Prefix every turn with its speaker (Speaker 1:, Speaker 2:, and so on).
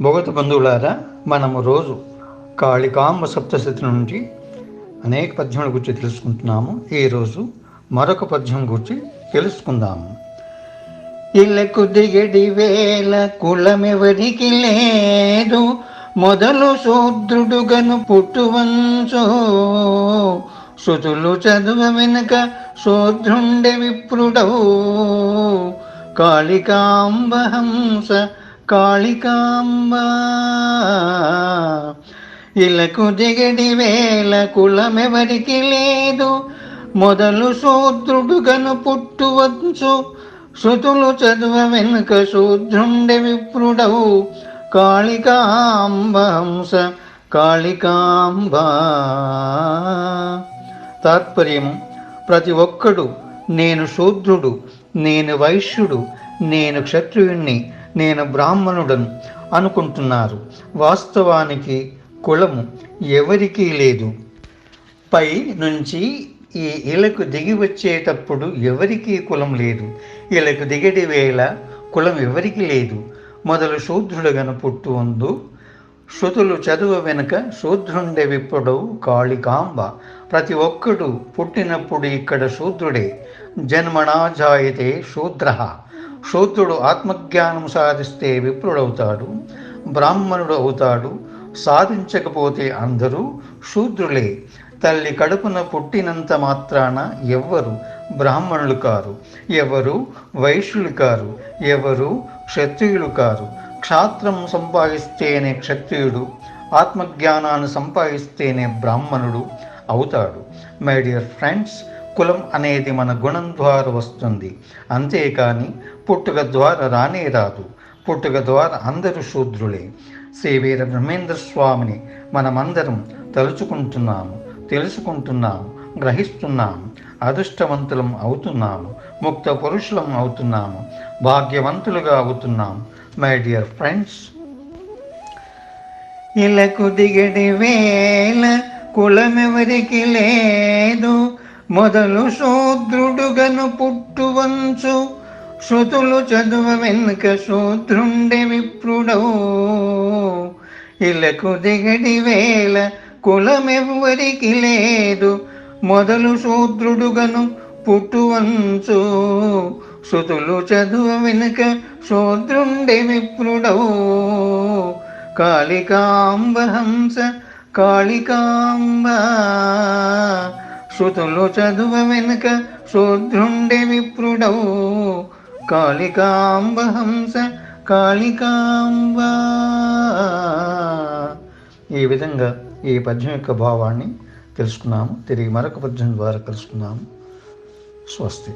Speaker 1: భగవత బంధువులారా మనము రోజు కాళికాంబ సప్తశతి నుండి అనేక పద్యముల గురించి తెలుసుకుంటున్నాము. ఈరోజు మరొక పద్యం గురించి తెలుసుకుందాము. ఇళ్ళకు దిగడి వేల కులమెవరికి లేదు. మొదలు శూద్రుడుగను పుట్టువంచో. శృతులు చదువ వెనుక శూద్రుండె విప్రుడవు. కాళికాంబ హంస కాళికాంబా. ఇలకు దిగడి వేల కులమెవరికి లేదు. మొదలు శూద్రుడుగను పుట్టువచ్చు. శృతులు చదువ వెనుక శూద్రుండె విప్రుడవు. కాళికాంబహంస కాళికాంబ. తాత్పర్యం ప్రతి ఒక్కడు నేను శూద్రుడు నేను వైశ్యుడు నేను క్షత్రియుణ్ణి నేను బ్రాహ్మణుడను అనుకుంటున్నారు. వాస్తవానికి కులము ఎవరికీ లేదు. పై నుంచి ఈ ఇలకు దిగి వచ్చేటప్పుడు ఎవరికీ కులం లేదు. ఇలకు దిగడి వేళ కులం ఎవరికి లేదు. మొదలు శూద్రుడుగను పుట్టు ఉందు శృతులు చదువు వెనుక శూద్రుండే విప్పుడవు కాళికాంబ ప్రతి ఒక్కడు పుట్టినప్పుడు ఇక్కడ శూద్రుడే. జన్మణా జాయతే శూద్ర. శూద్రుడు ఆత్మజ్ఞానం సాధిస్తే విప్రుడవుతాడు బ్రాహ్మణుడు అవుతాడు సాధించకపోతే అందరూ శూద్రులే. తల్లి కడుపున పుట్టినంత మాత్రాన ఎవ్వరు బ్రాహ్మణులు కారు ఎవరు వైశ్యులు కారు ఎవరు క్షత్రియులు కారు. క్షాత్రం సంపాదిస్తేనే క్షత్రియుడు ఆత్మజ్ఞానాన్ని సంపాదిస్తేనే బ్రాహ్మణుడు అవుతాడు. మై డియర్ ఫ్రెండ్స్ కులం అనేది మన గుణం ద్వారా వస్తుంది. అంతేకాని పుట్టుక ద్వారా రానే రాదు. పుట్టుక ద్వారా అందరూ శూద్రులే. శ్రీ వీర బ్రహ్మేంద్ర స్వామిని మనమందరం తలుచుకుంటున్నాము తెలుసుకుంటున్నాము గ్రహిస్తున్నాము అదృష్టవంతులం అవుతున్నాము ముక్త పురుషులం అవుతున్నాము భాగ్యవంతులుగా అవుతున్నాము. మై డియర్ ఫ్రెండ్స్ ఇలకు దిగడి వేల కులమెవరికి లేదు. మొదలు శూద్రుడుగను పుట్టువంచు శృతులు చదువ వెనుక శూద్రుండె విప్రుడవు ఇలకు దిగడి వేళ కులమెవ్వరికి లేదు. మొదలు శూద్రుడుగను పుట్టువంచు. శృతులు చదువ వెనుక శూద్రుండె విప్రుడవు కాళికాంబ హంస కాళికాంబ. శృతులు చదువ వెనుక శూద్రుండె విప్రుడవు కాళికాంబ హంస కాళికాంబ. ఈ విధంగా ఈ పద్యం యొక్క భావాన్ని తెలుసుకున్నాము. తిరిగి మరొక పద్యం ద్వారా కలుసుకున్నాము స్వస్తి.